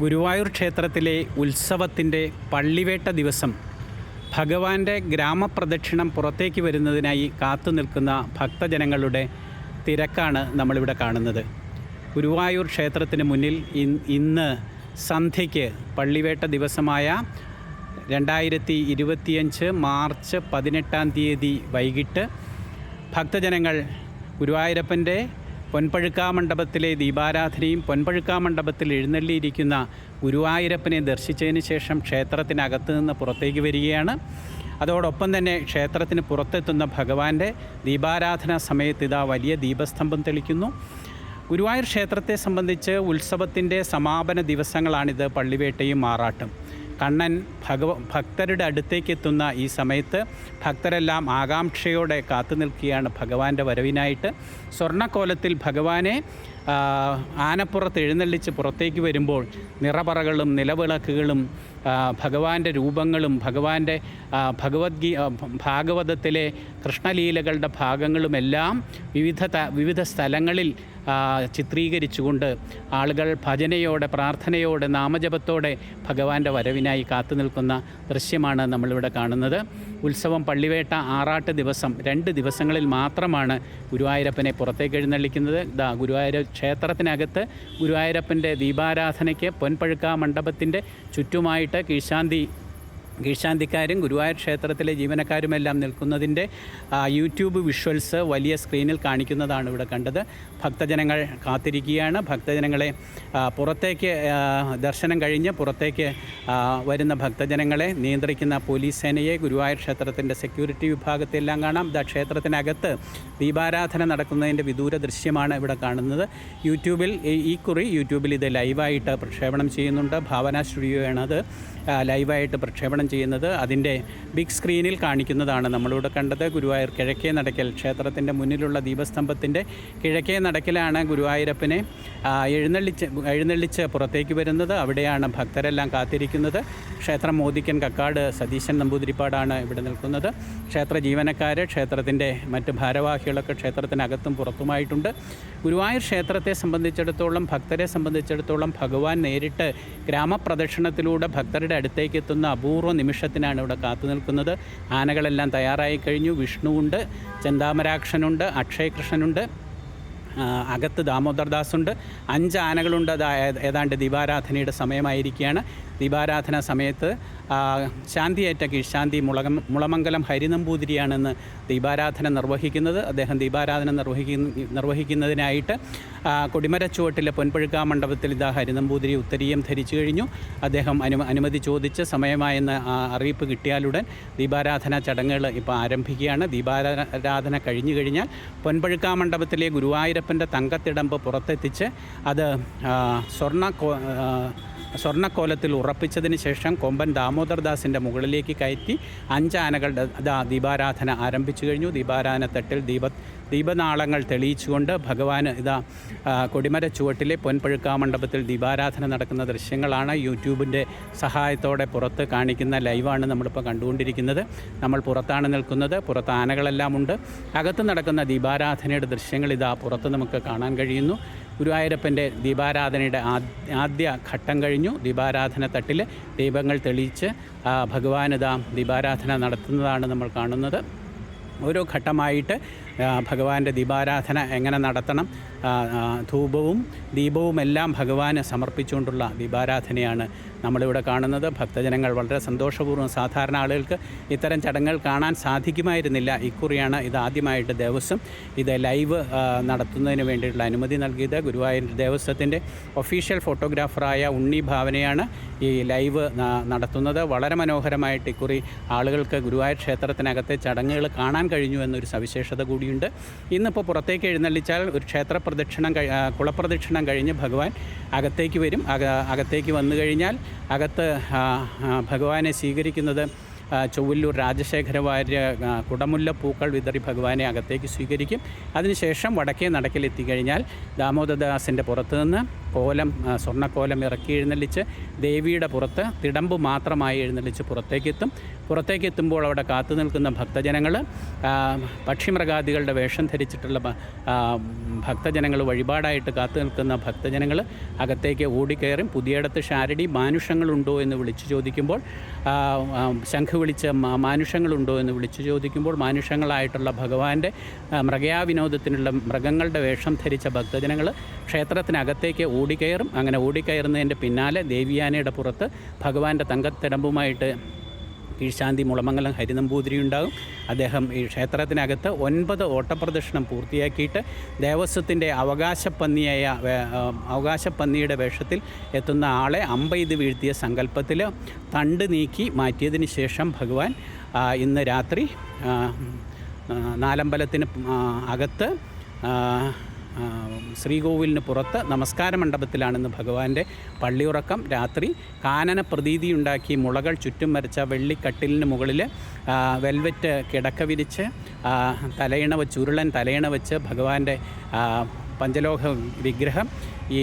ഗുരുവായൂർ ക്ഷേത്രത്തിലെ ഉത്സവത്തിന്റെ പള്ളിവേട്ട ദിവസം ഭഗവാന്റെ ഗ്രാമപ്രദക്ഷിണം പുറത്തേക്ക് വരുന്നതിനായി കാത്തു നിൽക്കുന്ന ഭക്തജനങ്ങളുടെ തിരക്കാണ് നമ്മളിവിടെ കാണുന്നത്. ഗുരുവായൂർ ക്ഷേത്രത്തിന് മുന്നിൽ ഇന്ന് സന്ധ്യയ്ക്ക് പള്ളിവേട്ട ദിവസമായ രണ്ടായിരത്തി ഇരുപത്തിയഞ്ച് മാർച്ച് പതിനെട്ടാം തീയതി വൈകിട്ട് ഭക്തജനങ്ങൾ ഗുരുവായൂരപ്പന്റെ പൊൻപഴുക്കാ മണ്ഡപത്തിലെ ദീപാരാധനയും പൊൻപഴുക്കാ മണ്ഡപത്തിൽ എഴുന്നള്ളിയിരിക്കുന്ന ഗുരുവായൂരപ്പനെ ദർശിച്ചതിന് ശേഷം ക്ഷേത്രത്തിനകത്ത് നിന്ന് പുറത്തേക്ക് വരികയാണ്. അതോടൊപ്പം തന്നെ ക്ഷേത്രത്തിന് പുറത്തെത്തുന്ന ഭഗവാന്റെ ദീപാരാധന സമയത്ത് ഇതാ വലിയ ദീപസ്തംഭം തെളിക്കുന്നു. ഗുരുവായൂർ ക്ഷേത്രത്തെ സംബന്ധിച്ച് ഉത്സവത്തിന്റെ സമാപന ദിവസങ്ങളാണിത് പള്ളിവേട്ടയും മാറാട്ടും. കണ്ണൻ ഭഗവ ഭക്തരുടെ അടുത്തേക്ക് എത്തുന്ന ഈ സമയത്ത് ഭക്തരെല്ലാം ആകാംക്ഷയോടെ കാത്തു നിൽക്കുകയാണ് ഭഗവാന്റെ വരവിനായിട്ട്. സ്വർണക്കോലത്തിൽ ഭഗവാനെ ആനപ്പുറത്ത് എഴുന്നള്ളിച്ച് പുറത്തേക്ക് വരുമ്പോൾ നിറപറകളും നിലവിളക്കുകളും ഭഗവാന്റെ രൂപങ്ങളും ഭഗവാന്റെ ഭഗവത്ഗീ ഭാഗവതത്തിലെ കൃഷ്ണലീലകളുടെ ഭാഗങ്ങളുമെല്ലാം വിവിധ വിവിധ സ്ഥലങ്ങളിൽ ചിത്രീകരിച്ചുകൊണ്ട് ആളുകൾ ഭജനയോടെ പ്രാർത്ഥനയോടെ നാമജപത്തോടെ ഭഗവാന്റെ വരവിനായി കാത്തു നിൽക്കുന്ന ദൃശ്യമാണ് നമ്മളിവിടെ കാണുന്നത്. ഉത്സവം പള്ളിവേട്ട ആറാട്ട് ദിവസം രണ്ട് ദിവസങ്ങളിൽ മാത്രമാണ് ഗുരുവായൂരപ്പനെ പുറത്തേക്ക് എഴുന്നള്ളിക്കുന്നത്. ദാ ഗുരുവായൂർ ക്ഷേത്രത്തിനകത്ത് ഗുരുവായൂരപ്പന്റെ ദീപാരാധനയ്ക്ക് പൊൻപഴുക്ക മണ്ഡപത്തിന്റെ ചുറ്റുമായിട്ട് കീഴ്ശാന്തി കീഴ്ശാന്തിക്കാരും ഗുരുവായൂർ ക്ഷേത്രത്തിലെ ജീവനക്കാരുമെല്ലാം നിൽക്കുന്നതിന്റെ യൂട്യൂബ് വിഷ്വൽസ് വലിയ സ്ക്രീനിൽ കാണിക്കുന്നതാണ് ഇവിടെ കണ്ടത്. ഭക്തജനങ്ങൾ കാത്തിരിക്കുകയാണ്. ഭക്തജനങ്ങളെ പുറത്തേക്ക് ദർശനം കഴിഞ്ഞ് പുറത്തേക്ക് വരുന്ന ഭക്തജനങ്ങളെ നിയന്ത്രിക്കുന്ന പോലീസ് സേനയെ ഗുരുവായൂർ ക്ഷേത്രത്തിന്റെ സെക്യൂരിറ്റി വിഭാഗത്തെ എല്ലാം കാണാം. ദാ ക്ഷേത്രത്തിനകത്ത് ദീപാരാധന നടക്കുന്നതിന്റെ വിദൂര ദൃശ്യമാണ് ഇവിടെ കാണുന്നത്. യൂട്യൂബിൽ ഈ- കുറി യൂട്യൂബിൽ ഇത് ലൈവായിട്ട് പ്രക്ഷേപണം ചെയ്യുന്നുണ്ട്. ഭാവന സ്റ്റുഡിയോയാണ് അത് ലൈവായിട്ട് പ്രക്ഷേപണം ചെയ്യുന്നത് അതിന്റെ ബിഗ് സ്ക്രീനിൽ കാണിക്കുന്നതാണ്. നമ്മളിവിടെ കണ്ടത് ഗുരുവായൂർ കിഴക്കേ നടക്കൽ ക്ഷേത്രത്തിന്റെ മുന്നിലുള്ള ദീപസ്തംഭത്തിന്റെ കിഴക്കേ നടക്കലാണ് ഗുരുവായൂരപ്പനെ എഴുന്നള്ളിച്ച് എഴുന്നള്ളിച്ച് പുറത്തേക്ക് വരുന്നത്. അവിടെയാണ് ഭക്തരെല്ലാം കാത്തിരിക്കുന്നത്. ക്ഷേത്രം മോദിക്കൻ കക്കാട് സതീശൻ നമ്പൂതിരിപ്പാടാണ് ഇവിടെ നിൽക്കുന്നത്. ക്ഷേത്ര ജീവനക്കാർ ക്ഷേത്രത്തിന്റെ മറ്റ് ഭാരവാഹികളൊക്കെ ക്ഷേത്രത്തിനകത്തും പുറത്തുമായിട്ടുണ്ട്. ഗുരുവായൂർ ക്ഷേത്രത്തെ സംബന്ധിച്ചിടത്തോളം ഭക്തരെ സംബന്ധിച്ചിടത്തോളം ഭഗവാൻ നേരിട്ട് ഗ്രാമപ്രദക്ഷിണത്തിലൂടെ ഭക്തരുടെ അടുത്തേക്ക് എത്തുന്ന അപൂർവ നിമിഷത്തിനാണ് ഇവിടെ കാത്തു നിൽക്കുന്നത്. ആനകളെല്ലാം തയ്യാറായി കഴിഞ്ഞു. വിഷ്ണുവുണ്ട് ചെന്താമരാക്ഷനുണ്ട് അക്ഷയകൃഷ്ണനുണ്ട് അകത്ത് ദാമോദർദാസുണ്ട്. അഞ്ച് ആനകളുണ്ട്. അത് ഏതാണ്ട് ദീപാരാധനയുടെ സമയമായിരിക്കുകയാണ്. ദീപാരാധന സമയത്ത് ശാന്തിയേറ്റ കീഴ്ശാന്തി മുളകം മുളമംഗലം ഹരിനമ്പൂതിരിയാണെന്ന് ദീപാരാധന നിർവഹിക്കുന്നത്. അദ്ദേഹം ദീപാരാധന നിർവഹിക്കുന്ന നിർവഹിക്കുന്നതിനായിട്ട് കൊടിമരച്ചുവട്ടിലെ പൊൻപഴുക്ക മണ്ഡപത്തിൽ ഇതാ ഹരിനമ്പൂതിരി ഉത്തരീയം ധരിച്ചു കഴിഞ്ഞു. അദ്ദേഹം അനു അനുമതി ചോദിച്ച് സമയമായെന്ന് അറിയിപ്പ് കിട്ടിയാലുടൻ ദീപാരാധന ചടങ്ങുകൾ ഇപ്പോൾ ആരംഭിക്കുകയാണ്. ദീപാരാധന കഴിഞ്ഞു കഴിഞ്ഞാൽ പൊൻപഴുക്ക മണ്ഡപത്തിലെ ഗുരുവായൂരപ്പന്റെ തങ്കത്തിടമ്പ് പുറത്തെത്തിച്ച് അത് സ്വർണ സ്വർണക്കോലത്തിൽ ഉറപ്പിച്ചതിന് ശേഷം കൊമ്പൻ ദാമോദർദാസിന്റെ മുകളിലേക്ക് കയറ്റി അഞ്ച് ആനകളുടെ ദീപാരാധന ആരംഭിച്ചു കഴിഞ്ഞു. ദീപാരാധന തട്ടിൽ ദീപ ദീപനാളങ്ങൾ തെളിയിച്ചുകൊണ്ട് ഭഗവാൻ ഇതാ കൊടിമര ചുവട്ടിലെ പൊൻപഴുക്കാ മണ്ഡപത്തിൽ ദീപാരാധന നടക്കുന്ന ദൃശ്യങ്ങളാണ് യൂട്യൂബിന്റെ സഹായത്തോടെ പുറത്ത് കാണിക്കുന്ന ലൈവാണ് നമ്മളിപ്പോൾ കണ്ടുകൊണ്ടിരിക്കുന്നത്. നമ്മൾ പുറത്താണ് നിൽക്കുന്നത്. പുറത്ത് ആനകളെല്ലാം ഉണ്ട്. അകത്ത് നടക്കുന്ന ദീപാരാധനയുടെ ദൃശ്യങ്ങൾ ഇതാ പുറത്ത് നമുക്ക് കാണാൻ കഴിയുന്നു. ഗുരുവായൂരപ്പന്റെ ദീപാരാധനയുടെ ആദ്- ആദ്യ ഘട്ടം കഴിഞ്ഞു. ദീപാരാധന തട്ടിൽ ദീപങ്ങൾ തെളിയിച്ച് ഭഗവാനിതാ ദീപാരാധന നടത്തുന്നതാണ് നമ്മൾ കാണുന്നത്. ഓരോ ഘട്ടമായിട്ട് ഭഗവാന്റെ ദീപാരാധന എങ്ങനെ നടത്തണം ധൂപവും ദീപവും എല്ലാം ഭഗവാന് സമർപ്പിച്ചുകൊണ്ടുള്ള ദീപാരാധനയാണ് നമ്മളിവിടെ കാണുന്നത്. ഭക്തജനങ്ങൾ വളരെ സന്തോഷപൂർവം സാധാരണ ആളുകൾക്ക് ഇത്തരം ചടങ്ങുകൾ കാണാൻ സാധിക്കുമായിരുന്നില്ല. ഇക്കുറിയാണ് ഇത് ആദ്യമായിട്ട് ദേവസ്വം. ഇത് ലൈവ് നടത്തുന്നതിന് വേണ്ടിയിട്ടുള്ള അനുമതി നൽകിയത്. ഗുരുവായൂർ ദേവസ്വത്തിന്റെ ഒഫീഷ്യൽ ഫോട്ടോഗ്രാഫറായ ഉണ്ണി ഭാവനയാണ്. ഈ ലൈവ് നടത്തുന്നത്. വളരെ മനോഹരമായിട്ട് ഇക്കുറി ആളുകൾക്ക് ഗുരുവായൂർ ക്ഷേത്രത്തിനകത്തെ ചടങ്ങുകൾ കാണാൻ കഴിഞ്ഞു എന്നൊരു സവിശേഷത കൂടിയുണ്ട്. ഇന്നിപ്പോൾ പുറത്തേക്ക് എഴുന്നള്ളിച്ചാൽ ഒരു ക്ഷേത്ര പ്രദക്ഷിണം കുളപ്രദക്ഷിണം കഴിഞ്ഞ് ഭഗവാൻ അകത്തേക്ക് വരും. അക അകത്തേക്ക് വന്നു കഴിഞ്ഞാൽ അകത്ത് ഭഗവാനെ സ്വീകരിക്കുന്നത് ചൊവ്വല്ലൂർ രാജശേഖര വാര്യ കുടമുല്ല പൂക്കൾ വിതറി ഭഗവാനെ അകത്തേക്ക് സ്വീകരിക്കും. അതിനുശേഷം വടക്കേ നടക്കിലെത്തിക്കഴിഞ്ഞാൽ ദാമോദരദാസിന്റെ പുറത്തുനിന്ന് കോലം സ്വർണക്കോലം ഇറക്കി എഴുന്നള്ളിച്ച് ദേവിയുടെ പുറത്ത് തിടമ്പ് മാത്രമായി എഴുന്നള്ളിച്ച് പുറത്തേക്കെത്തും. പുറത്തേക്ക് എത്തുമ്പോൾ അവിടെ കാത്തു നിൽക്കുന്ന ഭക്തജനങ്ങൾ പക്ഷിമൃഗാദികളുടെ വേഷം ധരിച്ചിട്ടുള്ള ഭക്തജനങ്ങൾ വഴിപാടായിട്ട് കാത്തു നിൽക്കുന്ന ഭക്തജനങ്ങൾ അകത്തേക്ക് ഓടിക്കയറും. പുതിയടത്ത് ഷാരടി മാനുഷങ്ങളുണ്ടോ? എന്ന് വിളിച്ചു ചോദിക്കുമ്പോൾ ശംഖ് വിളിച്ച മാനുഷങ്ങളുണ്ടോ? എന്ന് വിളിച്ചു ചോദിക്കുമ്പോൾ മാനുഷങ്ങളായിട്ടുള്ള ഭഗവാന്റെ മൃഗയാവിനോദത്തിനുള്ള മൃഗങ്ങളുടെ വേഷം ധരിച്ച ഭക്തജനങ്ങൾ ക്ഷേത്രത്തിനകത്തേക്ക് ഓടിക്കയറും. അങ്ങനെ ഓടിക്കയറുന്നതിന്റെ പിന്നാലെ ദേവിയാനയുടെ പുറത്ത് ഭഗവാന്റെ തങ്കത്തിടമ്പുമായിട്ട് കീഴ്ശാന്തി മുളമംഗലം ഹരിനമ്പൂതിരി ഉണ്ടാകും. അദ്ദേഹം ഈ ക്ഷേത്രത്തിനകത്ത് ഒൻപത് ഓട്ടപ്രദക്ഷിണം പൂർത്തിയാക്കിയിട്ട് ദേവസ്വത്തിന്റെ അവകാശപ്പന്നിയായ അവകാശപ്പന്നിയുടെ വേഷത്തിൽ എത്തുന്ന ആളെ അമ്പെയ്ത് വീഴ്ത്തിയ സങ്കല്പത്തിൽ തണ്ട് നീക്കി മാറ്റിയതിന് ശേഷം ഭഗവാൻ ഇന്ന് രാത്രി നാലമ്പലത്തിന് അകത്ത് ശ്രീകോവിലിന് പുറത്ത് നമസ്കാര മണ്ഡപത്തിലാണിന്ന് ഭഗവാന്റെ പള്ളിയുറക്കം. രാത്രി കാനന പ്രതീതിയുണ്ടാക്കി മുളകൾ ചുറ്റും വരച്ച വെള്ളിക്കട്ടിലിന് മുകളിൽ വെൽവെറ്റ് കിടക്ക വിരിച്ച് തലയിണ വെച്ച് ഉരുളൻ തലയിണ വെച്ച് ഭഗവാന്റെ പഞ്ചലോഹ വിഗ്രഹം ഈ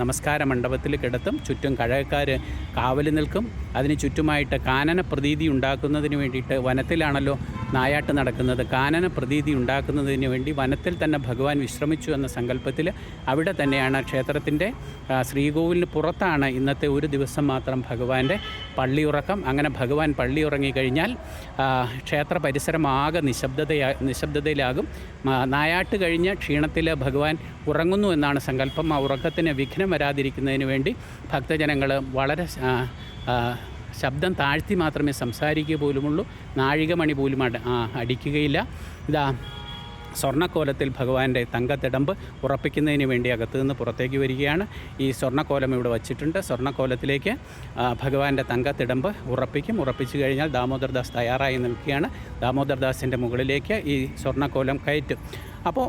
നമസ്കാര മണ്ഡപത്തിൽ കിടത്തും ചുറ്റും കഴകക്കാർ കാവൽ നിൽക്കും. അതിന് ചുറ്റുമായിട്ട് കാനന പ്രതീതി ഉണ്ടാക്കുന്നതിന് വേണ്ടിയിട്ട് വനത്തിലാണല്ലോ നായാട്ട് നടക്കുന്നത്. കാനന പ്രതീതി ഉണ്ടാക്കുന്നതിന് വേണ്ടി വനത്തിൽ തന്നെ ഭഗവാൻ വിശ്രമിച്ചു എന്ന സങ്കല്പത്തിൽ അവിടെ തന്നെയാണ് ക്ഷേത്രത്തിന്റെ ശ്രീകോവിലിന് പുറത്താണ് ഇന്നത്തെ ഒരു ദിവസം മാത്രം ഭഗവാന്റെ പള്ളിയുറക്കം. അങ്ങനെ ഭഗവാൻ പള്ളി ഉറങ്ങിക്കഴിഞ്ഞാൽ ക്ഷേത്ര പരിസരമാകെ നിശബ്ദതയാ നിശബ്ദതയിലാകും. നായാട്ട് കഴിഞ്ഞ് ക്ഷീണത്തിൽ ഭഗവാൻ ഉറങ്ങുന്നു എന്നാണ് സങ്കല്പം. ആ ഉറക്കത്തിന് വിഘ്നം വരാതിരിക്കുന്നതിന് വേണ്ടി ഭക്തജനങ്ങൾ വളരെ ശബ്ദം താഴ്ത്തി മാത്രമേ സംസാരിക്കുക പോലുമുള്ളൂ. നാഴികമണി പോലും അട അടിക്കുകയില്ല. ഇതാ സ്വർണക്കോലത്തിൽ ഭഗവാന്റെ തങ്കത്തിടമ്പ് ഉറപ്പിക്കുന്നതിന് വേണ്ടി അകത്തു നിന്ന് പുറത്തേക്ക് വരികയാണ്. ഈ സ്വർണക്കോലം ഇവിടെ വച്ചിട്ടുണ്ട്. സ്വർണക്കോലത്തിലേക്ക് ഭഗവാന്റെ തങ്കത്തിടമ്പ് ഉറപ്പിക്കും. ഉറപ്പിച്ചു കഴിഞ്ഞാൽ ദാമോദർദാസ് തയ്യാറായി നിൽക്കുകയാണ്. ദാമോദർദാസിന്റെ മുകളിലേക്ക് ഈ സ്വർണക്കോലം കയറ്റും. അപ്പോൾ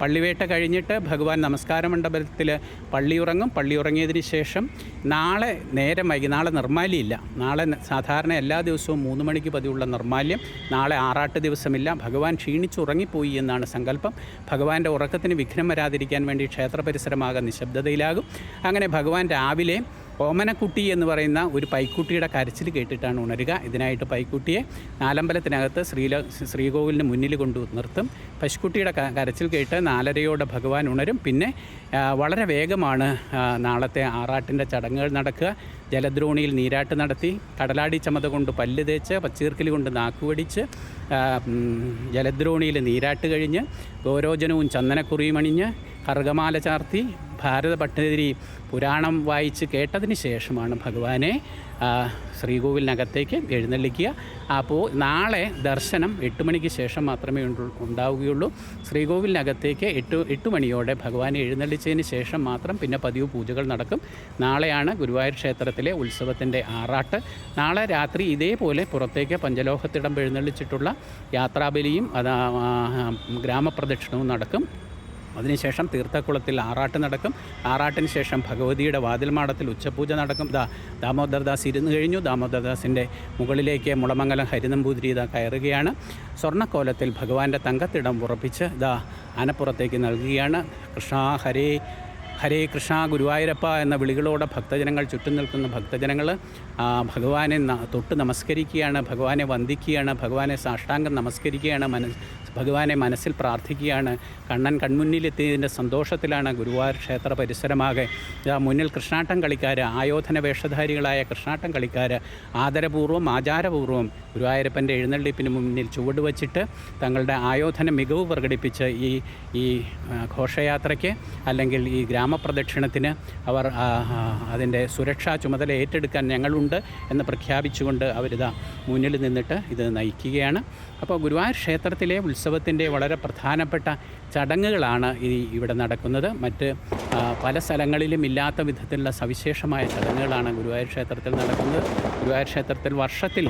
പള്ളിവേട്ട കഴിഞ്ഞിട്ട് ഭഗവാൻ നമസ്കാര മണ്ഡപത്തിൽ പള്ളിയുറങ്ങും. പള്ളിയുറങ്ങിയതിന് ശേഷം നാളെ നേരം വൈകി നാളെ നിർമ്മാല്യമില്ല നാളെ സാധാരണ എല്ലാ ദിവസവും മൂന്ന് മണിക്ക് പതിവുള്ള നിർമ്മാല്യം നാളെ ആറാട്ട് ദിവസമില്ല. ഭഗവാൻ ക്ഷീണിച്ചുറങ്ങിപ്പോയി എന്നാണ് സങ്കല്പം. ഭഗവാന്റെ ഉറക്കത്തിന് വിഘ്നം വരാതിരിക്കാൻ വേണ്ടി ക്ഷേത്ര പരിസരമാകെ നിശബ്ദതയിലാകും. അങ്ങനെ ഭഗവാൻ രാവിലെ ഓമനക്കുട്ടി എന്ന് പറയുന്ന ഒരു പൈക്കുട്ടിയുടെ കരച്ചിൽ കേട്ടിട്ടാണ് ഉണരുക. ഇതിനായിട്ട് പൈക്കുട്ടിയെ നാലമ്പലത്തിനകത്ത് ശ്രീല ശ്രീകോവിലിന് മുന്നിൽ കൊണ്ട് നിർത്തും. പശുക്കുട്ടിയുടെ കരച്ചിൽ കേട്ട് നാലരയോടെ ഭഗവാൻ ഉണരും. പിന്നെ വളരെ വേഗമാണ് നാളത്തെ ആറാട്ടിന്റെ ചടങ്ങുകൾ നടക്കുക. ജലദ്രോണിയിൽ നീരാട്ട് നടത്തി കടലാടി ചമത കൊണ്ട് പല്ല് തേച്ച് പച്ചീർക്കിൽ കൊണ്ട് നാക്കുവടിച്ച് ജലദ്രോണിയിൽ നീരാട്ട് കഴിഞ്ഞ് ഗൗരോജനവും ചന്ദനക്കുറിയും അണിഞ്ഞ് കറുകമാല ചാർത്തി ഭാരത ഭട്ടതിരി പുരാണം വായിച്ച് കേട്ടതിന് ശേഷമാണ് ഭഗവാനെ ശ്രീകോവിലിനകത്തേക്ക് എഴുന്നള്ളിക്കുക. അപ്പോൾ നാളെ ദർശനം എട്ട് മണിക്ക് ശേഷം മാത്രമേ ഉണ്ടാവുകയുള്ളൂ. ശ്രീകോവിലിനകത്തേക്ക് എട്ട് എട്ട് മണിയോടെ ഭഗവാനെ എഴുന്നള്ളിച്ചതിന് ശേഷം മാത്രം പിന്നെ പതിവ് പൂജകൾ നടക്കും. നാളെയാണ് ഗുരുവായൂർ ക്ഷേത്രത്തിലെ ഉത്സവത്തിന്റെ ആറാട്ട്. നാളെ രാത്രി ഇതേപോലെ പുറത്തേക്ക് പഞ്ചലോഹത്തിടം എഴുന്നള്ളിച്ചിട്ടുള്ള യാത്രാബലിയും ഗ്രാമപ്രദക്ഷിണവും നടക്കും. അതിനുശേഷം തീർത്ഥക്കുളത്തിൽ ആറാട്ട് നടക്കും. ആറാട്ടിന് ശേഷം ഭഗവതിയുടെ വാതിൽമാടത്തിൽ ഉച്ചപൂജ നടക്കും. ദാ ദാമോദർദാസ് ഇരുന്ന് കഴിഞ്ഞു. ദാമോദർദാസിന്റെ മുകളിലേക്ക് മുളമംഗലം ഹരിനമ്പൂതിരി ഇതാ കയറുകയാണ്. സ്വർണക്കോലത്തിൽ ഭഗവാന്റെ തങ്കത്തിടം ഉറപ്പിച്ച് ദാ ആനപ്പുറത്തേക്ക് നൽകുകയാണ്. കൃഷ്ണ ഹരേ ഹരേ കൃഷ്ണ ഗുരുവായൂരപ്പ എന്ന വിളികളോടെ ഭക്തജനങ്ങൾ ചുറ്റും നിൽക്കുന്ന ഭക്തജനങ്ങൾ ഭഗവാനെ തൊട്ട് നമസ്കരിക്കുകയാണ് ഭഗവാനെ വന്ദിക്കുകയാണ് ഭഗവാനെ സാഷ്ടാംഗം നമസ്കരിക്കുകയാണ് മന ഭഗവാനെ മനസ്സിൽ പ്രാർത്ഥിക്കുകയാണ്. കണ്ണൻ കൺമുന്നിലെത്തിയതിന്റെ സന്തോഷത്തിലാണ് ഗുരുവായൂർ ക്ഷേത്ര പരിസരമാകെ. മുന്നിൽ കൃഷ്ണാട്ടം കളിക്കാർ ആയോധന വേഷധാരികളായ കൃഷ്ണാട്ടം കളിക്കാർ ആദരപൂർവം ആചാരപൂർവം ഗുരുവായൂരപ്പന്റെ എഴുന്നള്ളിപ്പിന് മുന്നിൽ ചുവട് വച്ചിട്ട് തങ്ങളുടെ ആയോധന മികവ് പ്രകടിപ്പിച്ച് ഈ ഈ ഘോഷയാത്രയ്ക്ക് അല്ലെങ്കിൽ ഈ ഗ്രാമപ്രദക്ഷിണത്തിന് അവർ അതിന്റെ സുരക്ഷാ ചുമതല ഏറ്റെടുക്കാൻ ഞങ്ങളുണ്ട് എന്ന് പ്രഖ്യാപിച്ചുകൊണ്ട് അവരിതാ മുന്നിൽ നിന്നിട്ട് ഇത് നയിക്കുകയാണ്. അപ്പോൾ ഗുരുവായൂർ ക്ഷേത്രത്തിലെ ഉത്സവത്തിന്റെ വളരെ പ്രധാനപ്പെട്ട ചടങ്ങുകളാണ് ഈ ഇവിടെ നടക്കുന്നത്. മറ്റ് പല സ്ഥലങ്ങളിലും ഇല്ലാത്ത വിധത്തിലുള്ള സവിശേഷമായ ചടങ്ങുകളാണ് ഗുരുവായൂർ ക്ഷേത്രത്തിൽ നടക്കുന്നത്. ഗുരുവായൂർ ക്ഷേത്രത്തിൽ വർഷത്തിൽ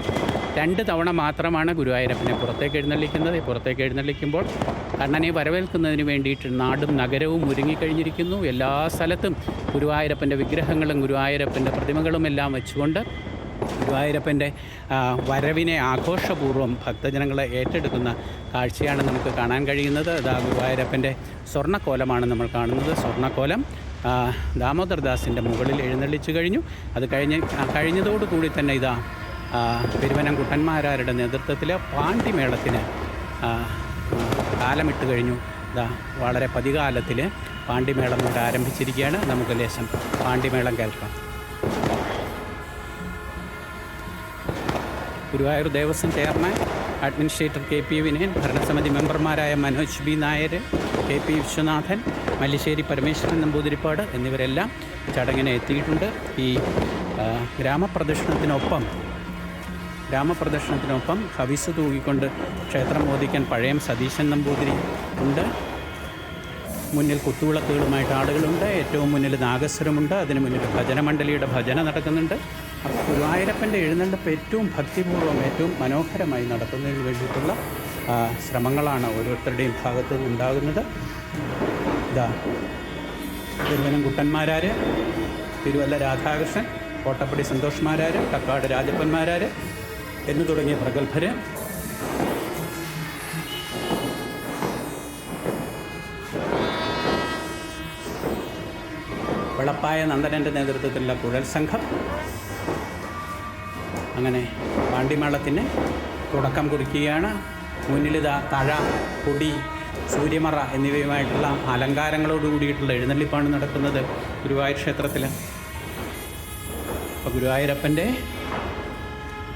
രണ്ട് തവണ മാത്രമാണ് ഗുരുവായൂരപ്പനെ പുറത്തേക്ക് എഴുന്നള്ളിക്കുന്നത്. പുറത്തേക്ക് എഴുന്നള്ളിക്കുമ്പോൾ കണ്ണനെ വരവേൽക്കുന്നതിന് വേണ്ടിയിട്ട് നാടും നഗരവും ഒരുങ്ങിക്കഴിഞ്ഞിരിക്കുന്നു. എല്ലാ സ്ഥലത്തും ഗുരുവായൂരപ്പന്റെ വിഗ്രഹങ്ങളും ഗുരുവായൂരപ്പന്റെ പ്രതിമകളും എല്ലാം വെച്ചുകൊണ്ട് ഗുരുവായൂരപ്പന്റെ വരവിനെ ആഘോഷപൂർവം ഭക്തജനങ്ങളെ ഏറ്റെടുക്കുന്ന കാഴ്ചയാണ് നമുക്ക് കാണാൻ കഴിയുന്നത്. അതാ ഗുരുവായൂരപ്പന്റെ സ്വർണക്കോലമാണ് നമ്മൾ കാണുന്നത്. സ്വർണക്കോലം ദാമോദർദാസിന്റെ മുകളിൽ എഴുന്നള്ളിച്ചു കഴിഞ്ഞു. അത് കഴിഞ്ഞ് കഴിഞ്ഞതോടുകൂടി തന്നെ ഇതാ പെരുവനം നേതൃത്വത്തിൽ പാണ്ഡിമേളത്തിന് കാലമിട്ട് കഴിഞ്ഞു. ഇതാ വളരെ പതികാലത്തിൽ പാണ്ഡിമേളം കൊണ്ട് ആരംഭിച്ചിരിക്കുകയാണ്. നമുക്ക് ലേശം പാണ്ഡിമേളം കേൾക്കാം. Guruvayur Devaswom chairman administrator K P Vinayan ഭരണസമിതി മെമ്പർമാരായ Manoj B Nair K P Viswanathan Mallissery Parameswaran Namboothiripad എന്നിവരെല്ലാം ചടങ്ങിന് എത്തിയിട്ടുണ്ട്. ഈ ഗ്രാമപ്രദക്ഷിണത്തിനൊപ്പം ഗ്രാമപ്രദക്ഷിണത്തിനൊപ്പം ഹവിസ് തൂകിക്കൊണ്ട് ക്ഷേത്രം മോദിക്കാൻ പഴയം സതീശൻ നമ്പൂതിരി ഉണ്ട്. മുന്നിൽ കുത്തുവിളക്കുകളുമായിട്ട് ആളുകളുണ്ട്. ഏറ്റവും മുന്നിൽ നാഗസ്വരമുണ്ട്. അതിന് മുന്നിൽ ഭജനമണ്ഡലിയുടെ ഭജന നടക്കുന്നുണ്ട്. അപ്പോൾ ഗുരുവായൂരപ്പന്റെ എഴുന്നള്ളിപ്പ് ഏറ്റവും ഭക്തിപൂർവം ഏറ്റവും മനോഹരമായി നടത്തുന്നതിന് വേണ്ടിയിട്ടുള്ള ശ്രമങ്ങളാണ് ഓരോരുത്തരുടെയും ഭാഗത്തു നിന്നുണ്ടാകുന്നത് ഇതാ തിരുവനം കുട്ടന്മാരാർ തിരുവല്ല രാധാകൃഷ്ണൻ കോട്ടപ്പടി സന്തോഷ്മാരാർ കക്കാട് രാജപ്പന്മാരാർ എന്നു തുടങ്ങിയ പ്രഗത്ഭര്. വെളപ്പായ നന്ദനന്റെ നേതൃത്വത്തിലുള്ള കുഴൽ സംഘം. അങ്ങനെ പാണ്ടിമേളത്തിന് തുടക്കം കുറിക്കുകയാണ്. മുന്നിലിത തഴ കൊടി സൂര്യമറ എന്നിവയുമായിട്ടുള്ള അലങ്കാരങ്ങളോട് കൂടിയിട്ടുള്ള എഴുന്നള്ളിപ്പാണ് നടക്കുന്നത് ഗുരുവായൂർ ക്ഷേത്രത്തിൽ അപ്പോൾ ഗുരുവായൂരപ്പന്റെ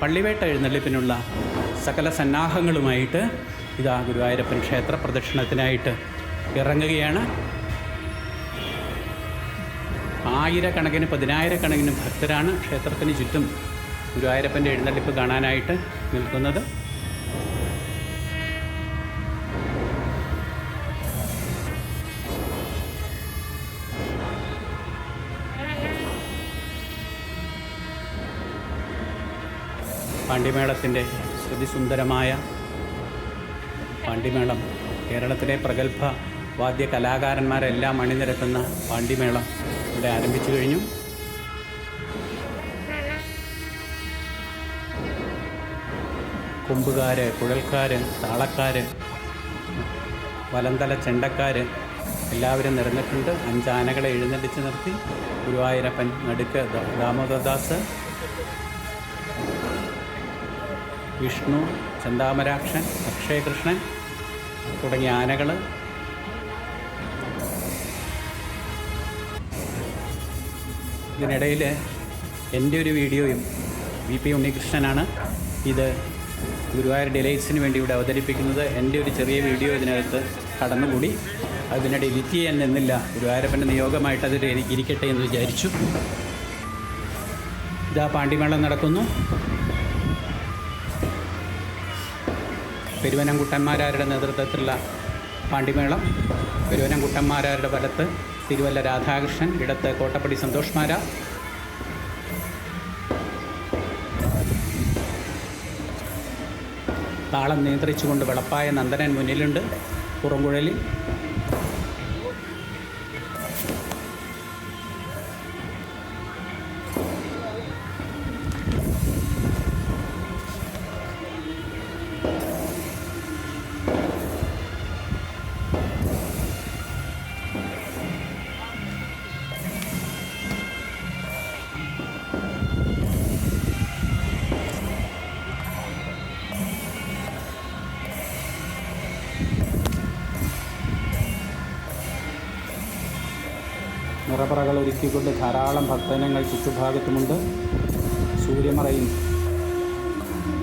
പള്ളിവേട്ട എഴുന്നള്ളിപ്പിനുള്ള സകല സന്നാഹങ്ങളുമായിട്ട് ഇതാ ഗുരുവായൂരപ്പൻ ക്ഷേത്ര പ്രദക്ഷിണത്തിനായിട്ട് ഇറങ്ങുകയാണ്. ആയിരക്കണക്കിന് പതിനായിരക്കണക്കിന് ഭക്തരാണ് ക്ഷേത്രത്തിന് ചുറ്റും ഗുരുവായൂരപ്പന്റെ എഴുന്നള്ളിപ്പ് കാണാനായിട്ട് നിൽക്കുന്നത്. പാണ്ഡിമേളത്തിന്റെ ശ്രുതിസുന്ദരമായ പാണ്ഡിമേളം കേരളത്തിലെ പ്രഗത്ഭ വാദ്യ കലാകാരന്മാരെല്ലാം അണിനിരത്തുന്ന പാണ്ഡിമേളം ഇവിടെ ആരംഭിച്ചു കഴിഞ്ഞു. കൊമ്പുകാർ കുഴൽക്കാർ താളക്കാർ വലന്തല ചെണ്ടക്കാർ എല്ലാവരും നിറഞ്ഞിട്ടുണ്ട് അഞ്ചാനകളെ എഴുന്നള്ളിച്ച് നിർത്തി. ഗുരുവായൂരപ്പൻ നടുക്ക് ദാമോദർദാസ് വിഷ്ണു ചന്താമരാക്ഷൻ അക്ഷയകൃഷ്ണൻ തുടങ്ങിയ ആനകൾ ഇതിനിടയിൽ എന്റെ ഒരു വീഡിയോയും വി പി ഉണ്ണികൃഷ്ണനാണ് ഇത് ഗുരുവായൂർ ഡിലൈറ്റ്സിന് വേണ്ടി ഇവിടെ അവതരിപ്പിക്കുന്നത്. എന്റെ ഒരു ചെറിയ വീഡിയോ ഇതിനകത്ത് കടന്നുകൂടി. അതിനിടെ ഡിലിറ്റ് ചെയ്യാൻ നിന്നില്ല. ഗുരുവായൂരപ്പന്റെ നിയോഗമായിട്ട് അതിൽ ഇരി- ഇരിക്കട്ടെ എന്ന് വിചാരിച്ചു. ഇതാ പാണ്ടിമേളം നടക്കുന്നു. പെരുവനംകുട്ടന്മാരാരുടെ നേതൃത്വത്തിലുള്ള പാണ്ടിമേളം പെരുവനംകുട്ടന്മാരാരുടെ വലത്ത് തിരുവല്ല രാധാകൃഷ്ണൻ ഇടത്ത് കോട്ടപ്പടി സന്തോഷ്മാര താളം നിയന്ത്രിച്ചുകൊണ്ട് വെളപ്പായ നന്ദനൻ മുന്നിലുണ്ട് പുറംകുഴലിൽ. നിറപറകൾ ഒരുക്കിക്കൊണ്ട് ധാരാളം ഭക്തജനങ്ങൾ ചുറ്റുഭാഗത്തുമുണ്ട്. സൂര്യമറയും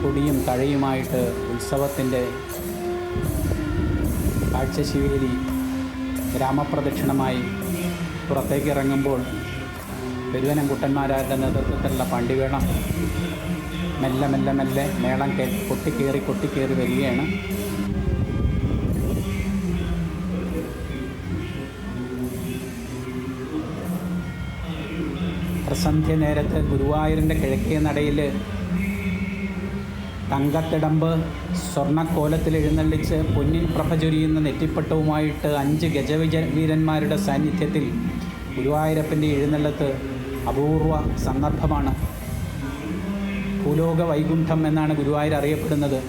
കൊടിയും തഴയുമായിട്ട് ഉത്സവത്തിന്റെ കാഴ്ചശീലി ഗ്രാമപ്രദക്ഷിണമായി പുറത്തേക്ക് ഇറങ്ങുമ്പോൾ പെരുവനം കുട്ടന്മാരാരുടെ നേതൃത്വത്തിലുള്ള പണ്ടിവേണം മെല്ലെ മെല്ലെ മെല്ലെ മേളം കേ കൊട്ടിക്കേറി കൊട്ടിക്കേറി വരികയാണ്. പ്രസന്ധ്യ നേരത്ത് ഗുരുവായൂരിന്റെ കിഴക്കേ നടയിൽ തങ്കത്തിടമ്പ് സ്വർണക്കോലത്തിൽ എഴുന്നള്ളിച്ച് പൊന്നിൻ പ്രഭ ചൊരിയുന്ന നെറ്റിപ്പട്ടവുമായിട്ട് അഞ്ച് ഗജവിജ വീരന്മാരുടെ സാന്നിധ്യത്തിൽ ഗുരുവായൂരപ്പന്റെ എഴുന്നള്ളത്ത് അപൂർവ സന്ദർഭമാണ്. ഭൂലോക വൈകുണ്ഠം എന്നാണ് ഗുരുവായൂർ അറിയപ്പെടുന്നത്.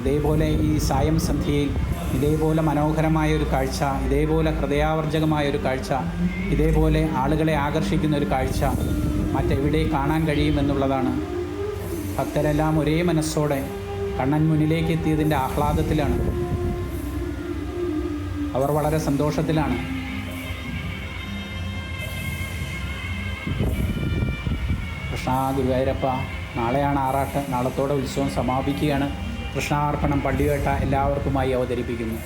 ഇതേപോലെ ഈ സായം സന്ധ്യയിൽ ഇതേപോലെ മനോഹരമായ ഒരു കാഴ്ച ഇതേപോലെ ഹൃദയാവർജകമായ ഒരു കാഴ്ച ഇതേപോലെ ആളുകളെ ആകർഷിക്കുന്ന ഒരു കാഴ്ച മറ്റെവിടെ കാണാൻ കഴിയുമെന്നുള്ളതാണ്. ഭക്തരെല്ലാം ഒരേ മനസ്സോടെ കണ്ണൻ മുന്നിലേക്ക് എത്തിയതിന്റെ ആഹ്ലാദത്തിലാണ്. അവർ വളരെ സന്തോഷത്തിലാണ്. കൃഷ്ണ ഗുരുവായൂരപ്പ നാളെയാണ് ആറാട്ട് നാളത്തോടെ ഉത്സവം സമാപിക്കുകയാണ്. കൃഷ്ണാർപ്പണം പള്ളിവേട്ട എല്ലാവർക്കുമായി അവതരിപ്പിക്കുന്നു.